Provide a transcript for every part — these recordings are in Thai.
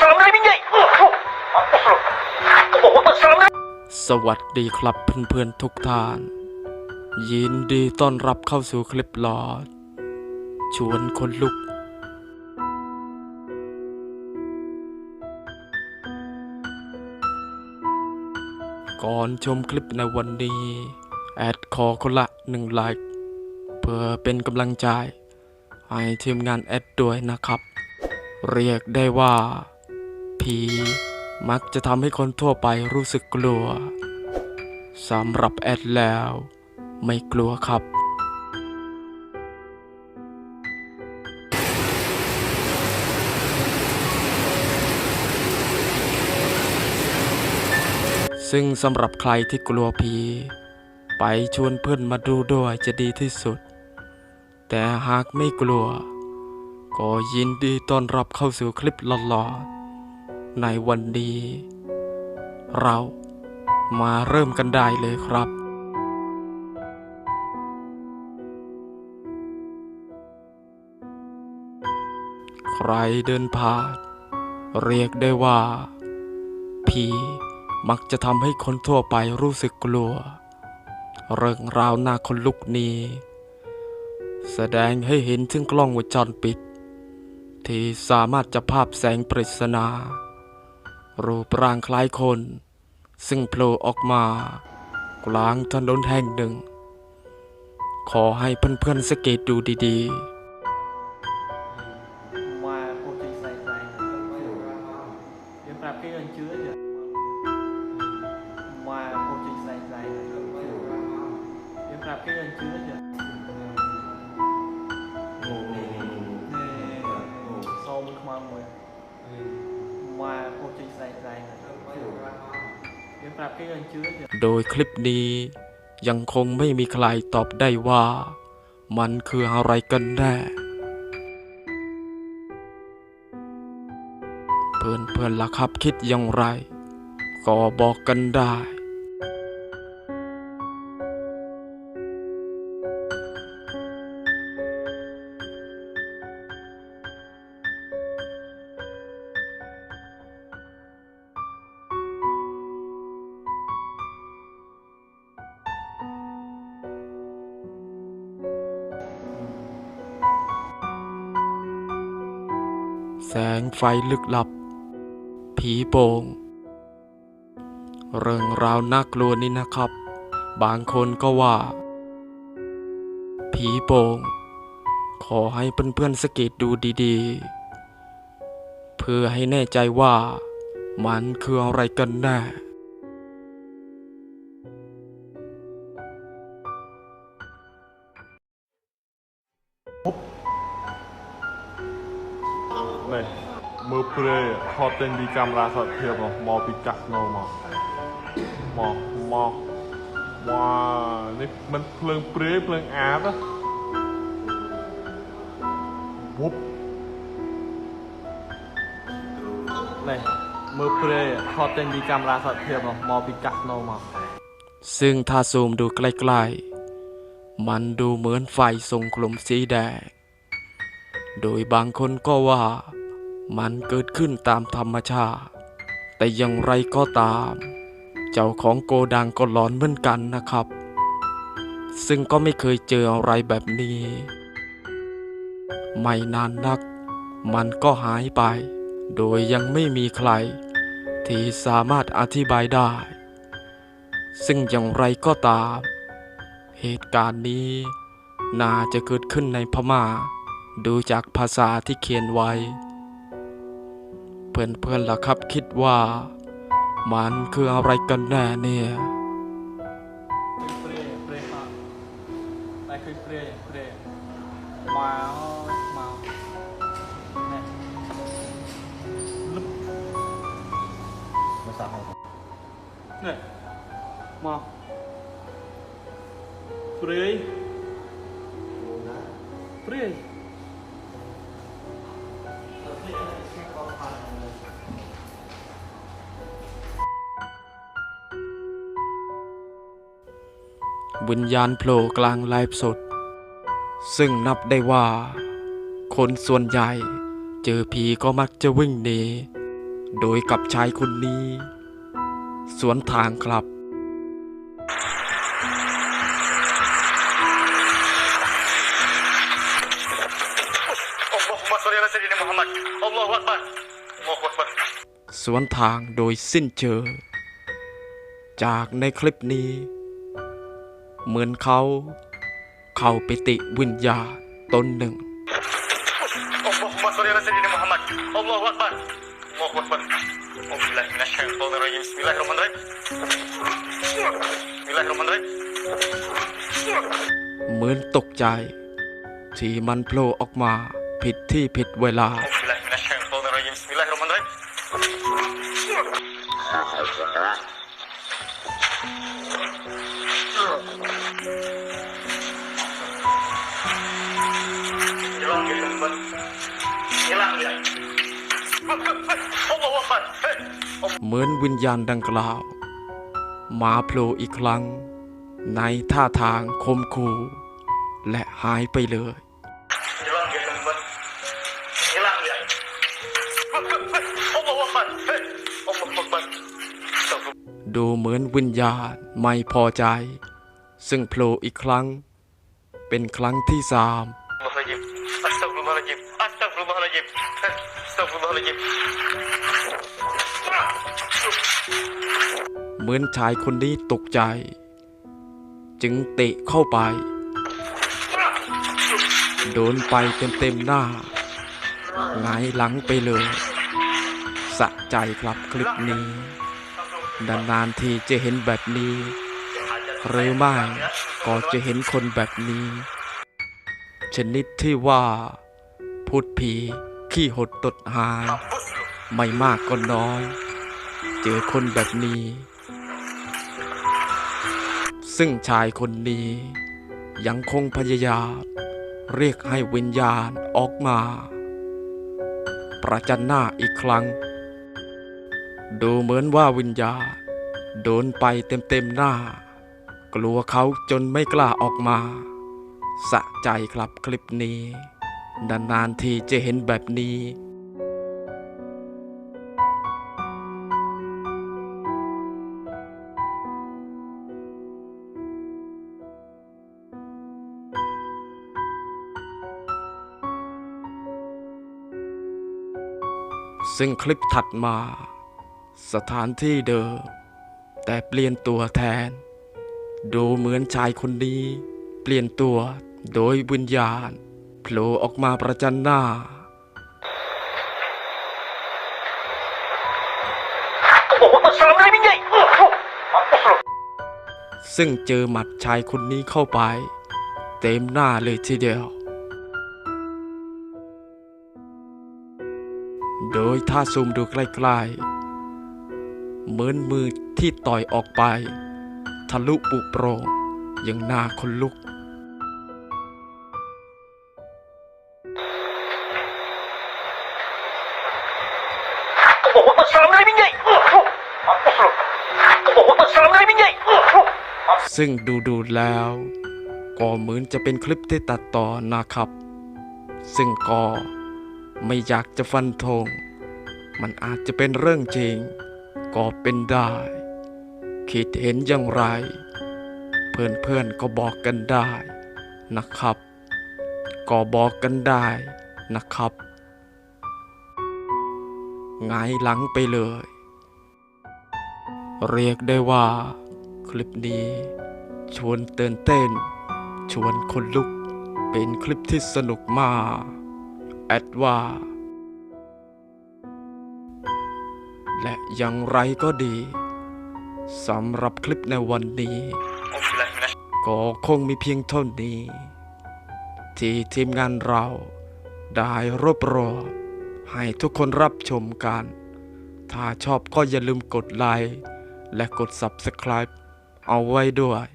สามเลยไม่ใหญ่ก็บอกว่าตั้งสามเลยสวัสดีครับเพื่อนๆทุกท่าน ยินดีต้อนรับเข้าสู่คลิปหลอด ชวนคนลุก ก่อนชมคลิปในวันนี้ แอดขอคนละหนึ่งไลค์เพื่อเป็นกำลังใจให้ทีมงานแอดด้วยนะครับ เรียกได้ว่า ผีมักจะทำให้คนทั่วไปรู้สึกกลัวสำหรับแอดแล้ว ไม่กลัวครับ ซึ่งสำหรับใครที่กลัวผี ไปชวนเพื่อนมาดูด้วยจะดีที่สุด แต่หากไม่กลัว ก็ยินดีต้อนรับเข้าสู่คลิปหลอน ในวันนี้ เรามาเริ่มกันได้เลยครับใครเดินผ่านเรียกได้ว่า ผีมักจะทำให้คนทั่วไปรู้สึกกลัว เรื่องราวหน้าคนลุกนี้ แสดงให้เห็นถึงกล้องวงจรปิด ที่สามารถจะภาพแสงปริศนา รูปร่างคล้ายคน ซึ่งโผล่ออกมากลางถนนแห่งหนึ่ง ขอให้เพื่อนๆสังเกตดูดีๆ โดยคลิปนี้ยังคงไม่มีใครตอบได้ว่า มันคืออะไรกันแน่ เพื่อนๆล่ะครับคิดอย่างไร ก็บอกกันได้ งไฟลึกลับ ผีโป่งเรื่องราวน่ากลัวนี้นะครับ บางคนก็ว่า ผีโป่ง ขอให้เพื่อนๆสเกตดูดีๆ เพื่อให้แน่ใจว่ามันคืออะไรกันแน่ នេះមើលព្រៃថតចេញពីកាមេរ៉ាសុខភាពមកមកពីកាស្ណូមកមកមកវ៉ានេះមិនភ្លើងព្រៃភ្លើងអាតណាវុប này mưa pre thọt tên đi camera thật thiệp mà mò bị cắt nâu mà ซึ่งถ้าซูมดูใกล้ๆ มันดูเหมือนไฟทรงกลมสีแดง โดยบางคนก็ว่า มันเกิดขึ้นตามธรรมชาติ แต่อย่างไรก็ตาม เจ้าของโกดังก็หลอนเหมือนกันนะครับ ซึ่งก็ไม่เคยเจออะไรแบบนี้ ไม่นานนัก มันก็หายไป โดยยังไม่มีใคร ที่สามารถอธิบายได้ ซึ่งอย่างไรก็ตาม เหตุการณ์นี้ น่าจะเกิดขึ้นในพม่า ดูจากภาษาที่เขียนไว้ เพื่อนๆล่ะครับคิดว่า มันคืออะไรกันแน่เนี่ยเปรย์เปรย์ วิญญาณโผล่กลางไลฟ์สด ซึ่งนับได้ว่า คนส่วนใหญ่เจอผีก็มักจะวิ่งหนี โดยกับชายคนนี้ สวนทางครับสวนทางโดยสิ้นเชิงจากในคลิปนี้ เหมือนเขา เข้าไปติวิญญาตนหนึ่ง เหมือนตกใจ ที่มันโผล่ออกมาผิดที่ผิดเวลา เหมือนวิญญาณดังกล่าว มาโผล่อีกครั้ง ในท่าทางคมคูและหายไปเลย ดูเหมือนวิญญาณไม่พอใจ ซึ่งโผล่อีกครั้ง เป็นครั้งที่สาม Estağfurullah. เหมือนชายคนนี้ตกใจ จึงเตะเข้าไป โดนไปเต็มๆหน้าหงายหลังไปเลย สะใจครับคลิปนี้ นานๆทีจะเห็นแบบนี้ หรือไม่ก็จะเห็นคนแบบนี้ ชนิดที่ว่า พูดผี ขี้หดตดหาย ไม่มากก็น้อย เจอคนแบบนี้ ซึ่งชายคนนี้ ยังคงพยายาม เรียกให้วิญญาณออกมา ประจันหน้าอีกครั้ง ดูเหมือนว่าวิญญาณโดนไปเต็มๆหน้า กลัวเขาจนไม่กล้าออกมา สะใจครับคลิปนี้ นานๆทีจะเห็นแบบนี้ ซึ่งคลิปถัดมา สถานที่เดิม แต่เปลี่ยนตัวแทน ดูเหมือนชายคนนี้ เปลี่ยนตัวโดยวิญญาณ ผล่ออกมาประจันหน้า Assalamualaikum ya ซึ่งเจอหมัดชายคนนี้เข้าไป เต็มหน้าเลยทีเดียว โดยถ้าซูมดูใกล้ๆ เหมือนมือที่ต่อยออกไป ทะลุปุโปรงยังหน้าคนลุก ซึ่งดูดูแล้ว ก็เหมือนจะเป็นคลิปที่ตัดต่อนะครับ ซึ่งก็ไม่อยากจะฟันธง มันอาจจะเป็นเรื่องจริง ก็เป็นได้ คิดเห็นอย่างไร เพื่อนๆก็บอกกันได้นะครับ ก็บอกกันได้นะครับ งายหลังไปเลย เรียกได้ว่า คลิปนี้ ชวนเตือนเต้น ชวนคนลุก เป็นคลิปที่สนุกมาก แอดว่า และอย่างไรก็ดีสำหรับคลิปในวันนี้ ก็คงมีเพียงเท่านี้ ที่ทีมงานเราได้รวบรวม ให้ทุกคนรับชมกัน ถ้าชอบก็อย่าลืมกดไลค์และกด Subscribe เอาไว้ด้วย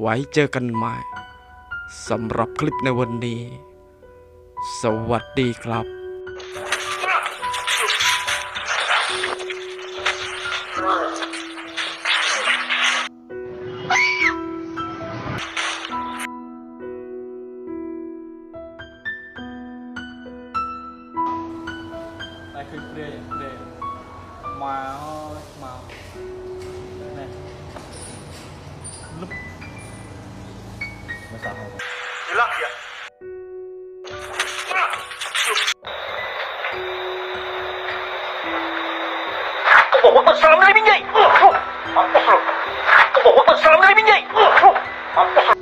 ไว้เจอกันใหม่สำหรับคลิปในวันนี้ สวัสดีครับ susah jelas ya Kebobotan selam dari Minjai. Mampus lu. Kebobotan selam dari Minjai. Mampus lu.